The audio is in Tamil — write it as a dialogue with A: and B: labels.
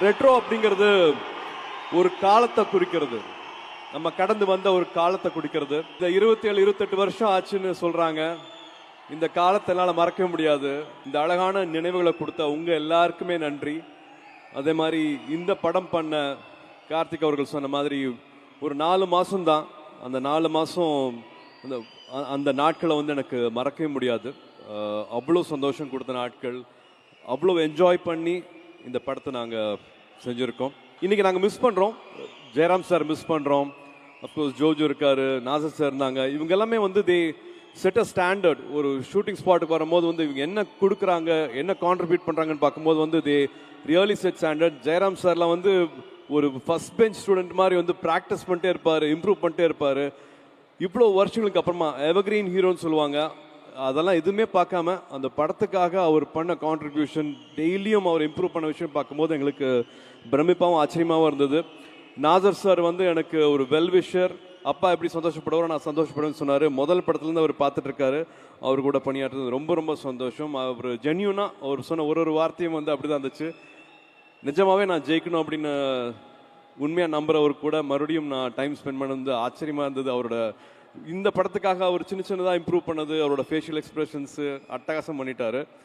A: ரெட்ரோ அப்படிங்கிறது ஒரு காலத்தை குறிக்கிறது. நம்ம கடந்து வந்த ஒரு காலத்தை குறிக்கிறது. இந்த இருபத்தி ஏழு இருபத்தெட்டு வருஷம் ஆச்சுன்னு சொல்றாங்க. இந்த காலத்தை என்னால் மறக்கவே முடியாது. இந்த அழகான நினைவுகளை கொடுத்த உங்க எல்லாருக்குமே நன்றி. அதே மாதிரி இந்த படம் பண்ண கார்த்திக் அவர்கள் சொன்ன மாதிரி ஒரு நாலு மாதம்தான் அந்த நாலு மாதம் அந்த அ- அந்த நாட்களை வந்து எனக்கு மறக்கவே முடியாது. அவ்வளோ சந்தோஷம் கொடுத்த நாட்கள். அவ்வளோ என்ஜாய் பண்ணி இந்த படத்தை நாங்கள் செஞ்சுருக்கோம். இன்றைக்கி நாங்கள் மிஸ் பண்ணுறோம் ஜெயராம் சார் மிஸ் பண்ணுறோம் அப்கோர்ஸ் ஜோஜோ இருக்கார் நாசர் சார் இருந்தாங்க. இவங்க எல்லாமே வந்து தே செட் அ ஸ்டாண்டர்ட் ஒரு ஷூட்டிங் ஸ்பாட்டுக்கு வரும்போது வந்து இவங்க என்ன கொடுக்குறாங்க என்ன கான்ட்ரிபியூட் பண்ணுறாங்கன்னு பார்க்கும்போது வந்து the really set standard Jayaram சார்லாம் வந்து ஒரு ஃபர்ஸ்ட் பெஞ்ச் ஸ்டூடெண்ட் மாதிரி வந்து ப்ராக்டிஸ் பண்ணிட்டே இருப்பார் இம்ப்ரூவ் பண்ணிட்டே இருப்பார். இவ்வளோ வருஷங்களுக்கு அப்புறமா எவர்கிரீன் ஹீரோன்னு சொல்லுவாங்க. அதெல்லாம் எதுவுமே பார்க்காம அந்த படத்துக்காக அவர் பண்ண கான்ட்ரிபியூஷன் டெய்லியும் அவர் இம்ப்ரூவ் பண்ண விஷயம் பார்க்கும்போது எங்களுக்கு பிரமிப்பாகவும் ஆச்சரியமாகவும் இருந்தது. நாசர் சார் வந்து எனக்கு ஒரு வெல்விஷர் அப்பா எப்படி சந்தோஷப்படுவாரோ நான் சந்தோஷப்படுவேன்னு சொன்னார். முதல் படத்துலேருந்து அவர் பார்த்துட்டு இருக்காரு. அவர் கூட பணியாற்றுறது ரொம்ப ரொம்ப சந்தோஷம். அவர் ஜென்யூனாக அவர் சொன்ன ஒரு ஒரு வார்த்தையும் வந்து அப்படி தான் இருந்துச்சு. நிஜமாகவே நான் ஜெயிக்கணும் அப்படின்னு உண்மையாக நம்புறவர் கூட மறுபடியும் நான் டைம் ஸ்பெண்ட் பண்ணது ஆச்சரியமாக இருந்தது. அவரோட இந்த படத்துக்காக அவர் சின்ன சின்னதாக இம்ப்ரூவ் பண்ணது அவரோட ஃபேஷியல் எக்ஸ்பிரஷன்ஸு அட்டகாசம் பண்ணிட்டாரு.